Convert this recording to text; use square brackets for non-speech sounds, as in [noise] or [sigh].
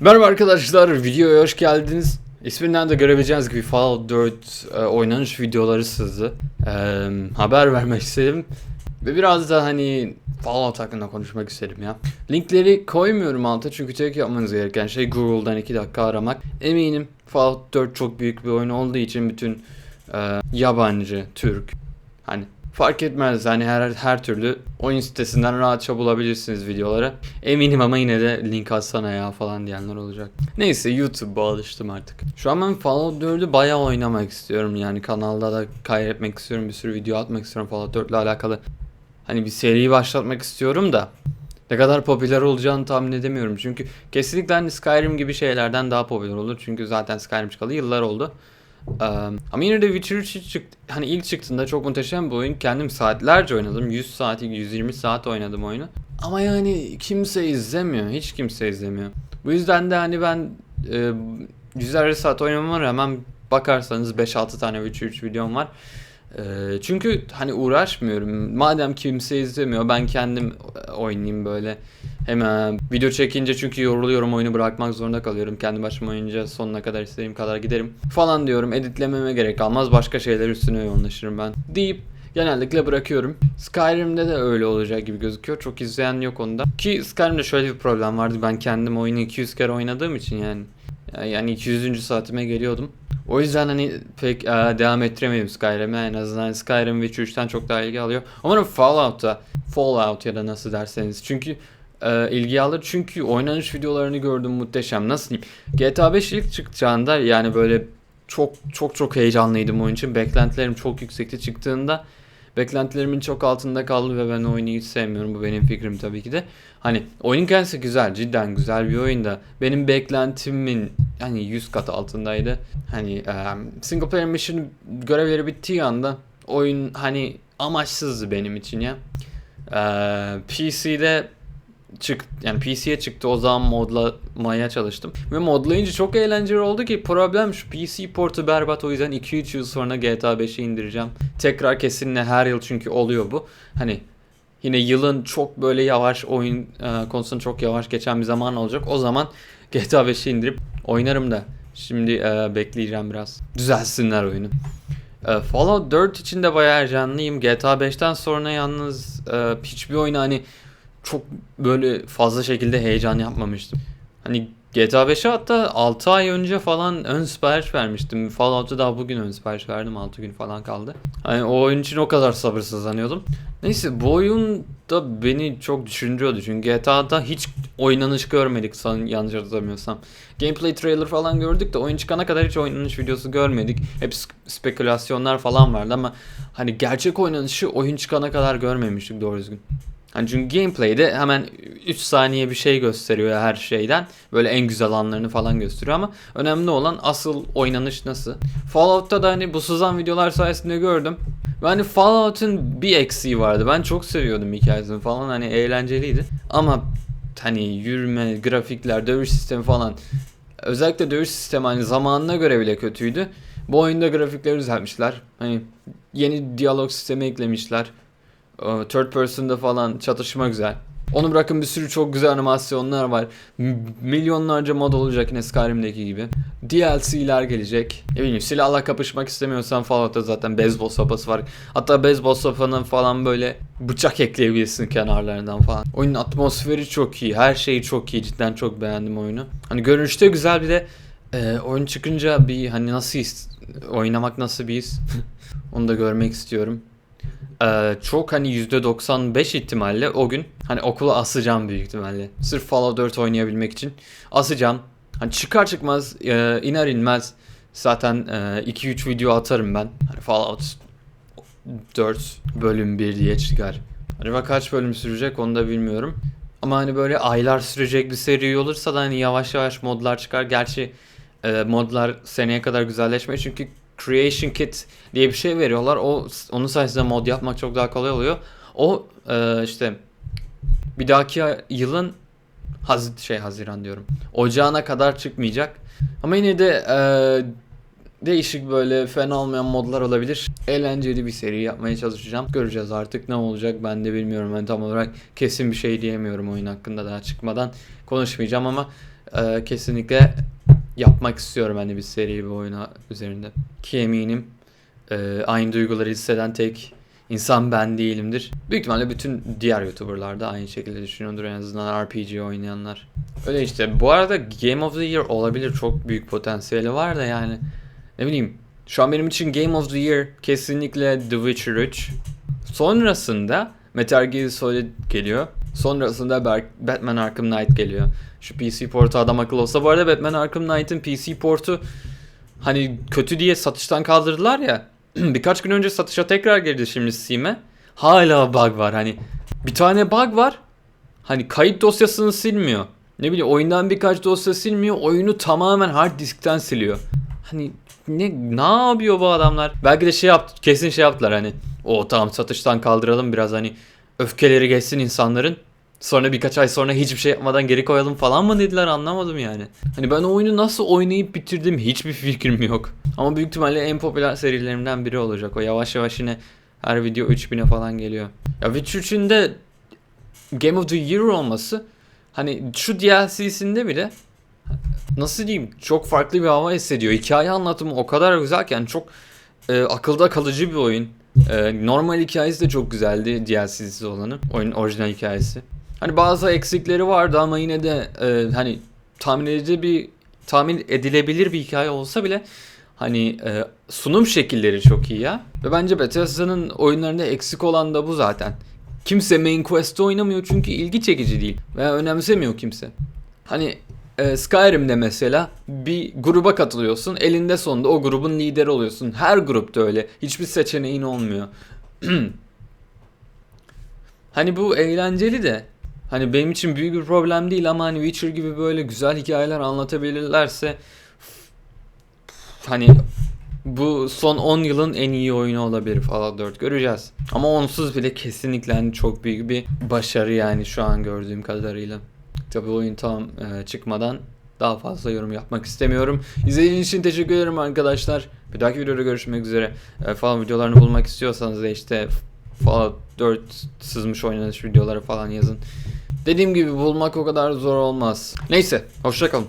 Merhaba arkadaşlar, videoya hoş geldiniz. İsminden de görebileceğiniz gibi Fallout 4 e, oynanış videoları sızdı. E, haber vermek istedim. Ve biraz da hani Fallout hakkında konuşmak istedim ya. Linkleri koymuyorum alta çünkü tek yapmanız gereken şey Google'dan 2 dakika aramak. Eminim Fallout 4 çok büyük bir oyun olduğu için bütün e, yabancı, Türk, hani fark etmez hani her her türlü oyun sitesinden rahatça bulabilirsiniz videoları. Eminim ama yine de link atsana ya falan diyenler olacak. Neyse YouTube'a alıştım artık. Şu an ben Fallout 4'ü bayağı oynamak istiyorum yani kanalda da kaydetmek istiyorum bir sürü video atmak istiyorum Fallout 4 ile alakalı. Hani bir seri başlatmak istiyorum da ne kadar popüler olacağını tahmin edemiyorum. Çünkü kesinlikle hani Skyrim gibi şeylerden daha popüler olur. Çünkü zaten Skyrim çıkalı yıllar oldu. Ama yine de Witcher 3 çıktı. Hani ilk çıktığında çok muhteşem bir oyun. Kendim saatlerce oynadım. 100 saat, 120 saat oynadım oyunu. Ama yani kimse izlemiyor. Hiç kimse izlemiyor. Bu yüzden de hani ben e, yüzlerce saat oynamama rağmen bakarsanız 5-6 tane Witcher 3 videom var. E, çünkü hani uğraşmıyorum. Madem kimse izlemiyor ben kendim oynayayım böyle. Hemen video çekince çünkü yoruluyorum oyunu bırakmak zorunda kalıyorum. Kendi başıma oynayınca sonuna kadar istediğim kadar giderim. Falan diyorum editlememe gerek kalmaz başka şeyler üstüne yoğunlaşırım ben. Deyip genellikle bırakıyorum. Skyrim'de de öyle olacak gibi gözüküyor. Çok izleyen yok onda. Ki Skyrim'de şöyle bir problem vardı. Ben kendim oyunu 200 kere oynadığım için yani. Yani 200. saatime geliyordum. O yüzden hani pek e, devam ettiremedim Skyrim'e. En azından Skyrim Witcher 3'ten çok daha ilgi alıyor. Umarım Fallout'ta, Fallout ya da nasıl derseniz. Çünkü e, ilgi alır. Çünkü oynanış videolarını gördüm muhteşem. Nasıl diyeyim? GTA 5 ilk çıkacağında yani böyle çok çok çok heyecanlıydım oyun için. Beklentilerim çok yüksekti çıktığında. Beklentilerimin çok altında kaldı ve ben oyunu hiç sevmiyorum. Bu benim fikrim tabii ki de. Hani oyun kendisi güzel, cidden güzel bir oyun da benim beklentimin hani 100 kat altındaydı. Hani um, single player mission görevleri bittiği anda oyun hani amaçsızdı benim için ya. Ee, PC'de çık yani PC'ye çıktı o zaman modlamaya çalıştım. Ve modlayınca çok eğlenceli oldu ki problem şu PC portu berbat o yüzden 2-3 yıl sonra GTA 5'i indireceğim. Tekrar kesinlikle her yıl çünkü oluyor bu. Hani yine yılın çok böyle yavaş oyun e, konusunda çok yavaş geçen bir zaman olacak. O zaman GTA 5'i indirip oynarım da. Şimdi e, bekleyeceğim biraz. Düzelsinler oyunu. E, Fallout 4 için de bayağı heyecanlıyım. GTA 5'ten sonra yalnız e, hiçbir oyunu hani çok böyle fazla şekilde heyecan yapmamıştım. Hani GTA 5'e hatta 6 ay önce falan ön sipariş vermiştim. Fallout'a daha bugün ön sipariş verdim. 6 gün falan kaldı. Hani o oyun için o kadar sabırsızlanıyordum. Neyse bu oyun da beni çok düşündürüyordu. Çünkü GTA'da hiç oynanış görmedik sanırım yanlış hatırlamıyorsam. Gameplay trailer falan gördük de oyun çıkana kadar hiç oynanış videosu görmedik. Hep spekülasyonlar falan vardı ama hani gerçek oynanışı oyun çıkana kadar görmemiştik doğru düzgün. Hani çünkü gameplay'de hemen 3 saniye bir şey gösteriyor her şeyden. Böyle en güzel anlarını falan gösteriyor ama önemli olan asıl oynanış nasıl. Fallout'ta da hani bu sızan videolar sayesinde gördüm. Ve hani Fallout'un bir eksiği vardı. Ben çok seviyordum hikayesini falan hani eğlenceliydi. Ama hani yürüme, grafikler, dövüş sistemi falan özellikle dövüş sistemi hani zamanına göre bile kötüydü. Bu oyunda grafikleri düzeltmişler. Hani yeni diyalog sistemi eklemişler. Third person'da falan çatışma güzel. Onu bırakın bir sürü çok güzel animasyonlar var. M- milyonlarca mod olacak yine Skyrim'deki gibi. DLC'ler gelecek. Ne bileyim silahla kapışmak istemiyorsan Fallout'ta zaten beyzbol sopası var. Hatta beyzbol sopanın falan böyle bıçak ekleyebilirsin kenarlarından falan. Oyunun atmosferi çok iyi. Her şeyi çok iyi. Cidden çok beğendim oyunu. Hani görünüşte güzel bir de e, oyun çıkınca bir hani nasıl oynamak nasıl bir his [laughs] onu da görmek istiyorum. Ee, çok hani %95 ihtimalle o gün hani okula asacağım büyük ihtimalle. Sırf Fallout 4 oynayabilmek için asacağım. Hani çıkar çıkmaz e, iner inmez zaten 2-3 e, video atarım ben. Hani Fallout 4 bölüm 1 diye çıkar. Acaba kaç bölüm sürecek onu da bilmiyorum. Ama hani böyle aylar sürecek bir seri olursa da hani yavaş yavaş modlar çıkar. Gerçi e, modlar seneye kadar güzelleşmiyor çünkü Creation Kit diye bir şey veriyorlar. O onun sayesinde mod yapmak çok daha kolay oluyor. O e, işte bir dahaki yılın haz şey Haziran diyorum. Ocağına kadar çıkmayacak. Ama yine de e, değişik böyle fena olmayan modlar olabilir. Eğlenceli bir seri yapmaya çalışacağım. Göreceğiz artık ne olacak ben de bilmiyorum. Ben tam olarak kesin bir şey diyemiyorum oyun hakkında daha çıkmadan konuşmayacağım ama e, kesinlikle yapmak istiyorum hani bir seri bir oyuna üzerinde. Ki eminim e, aynı duyguları hisseden tek insan ben değilimdir. Büyük ihtimalle bütün diğer YouTuber'lar da aynı şekilde düşünüyordur en azından RPG oynayanlar. Öyle işte. Bu arada Game of the Year olabilir. Çok büyük potansiyeli var da yani. Ne bileyim. Şu an benim için Game of the Year kesinlikle The Witcher 3. Sonrasında Metal Gear Solid geliyor. Sonrasında Batman Arkham Knight geliyor. Şu PC portu adam akıllı olsa. Bu arada Batman Arkham Knight'ın PC portu hani kötü diye satıştan kaldırdılar ya. [clears throat] Birkaç gün önce satışa tekrar girdi şimdi Steam'e. Hala bug var hani. Bir tane bug var. Hani kayıt dosyasını silmiyor. Ne bileyim oyundan birkaç dosya silmiyor. Oyunu tamamen hard diskten siliyor. Hani ne ne yapıyor bu adamlar? Belki de şey yaptı. Kesin şey yaptılar hani. O tamam satıştan kaldıralım biraz hani öfkeleri geçsin insanların. Sonra birkaç ay sonra hiçbir şey yapmadan geri koyalım falan mı dediler anlamadım yani. Hani ben oyunu nasıl oynayıp bitirdim hiçbir fikrim yok. Ama büyük ihtimalle en popüler serilerimden biri olacak. O yavaş yavaş yine her video 3000'e falan geliyor. Ya Witcher 3'ün de Game of the Year olması hani şu DLC'sinde bile nasıl diyeyim çok farklı bir hava hissediyor. Hikaye anlatımı o kadar güzel ki yani çok e, akılda kalıcı bir oyun. E, normal hikayesi de çok güzeldi DLC'si olanı. Oyunun orijinal hikayesi. Hani bazı eksikleri vardı ama yine de e, hani tahmin edilebilir bir tahmin edilebilir bir hikaye olsa bile hani e, sunum şekilleri çok iyi ya. Ve bence Bethesda'nın oyunlarında eksik olan da bu zaten. Kimse main quest'te oynamıyor çünkü ilgi çekici değil veya önemsemiyor kimse. Hani e, Skyrim'de mesela bir gruba katılıyorsun. Elinde sonunda o grubun lideri oluyorsun. Her grupta öyle. Hiçbir seçeneğin olmuyor. [clears throat] hani bu eğlenceli de hani benim için büyük bir problem değil ama hani Witcher gibi böyle güzel hikayeler anlatabilirlerse hani bu son 10 yılın en iyi oyunu olabilir Fallout 4 göreceğiz. Ama onsuz bile kesinlikle hani çok büyük bir başarı yani şu an gördüğüm kadarıyla. Tabii oyun tam e, çıkmadan daha fazla yorum yapmak istemiyorum. İzlediğiniz için teşekkür ederim arkadaşlar. Bir dahaki videoda görüşmek üzere. E, falan videolarını bulmak istiyorsanız da işte Fallout 4 sızmış oynanış videoları falan yazın. Dediğim gibi bulmak o kadar zor olmaz. Neyse hoşçakalın.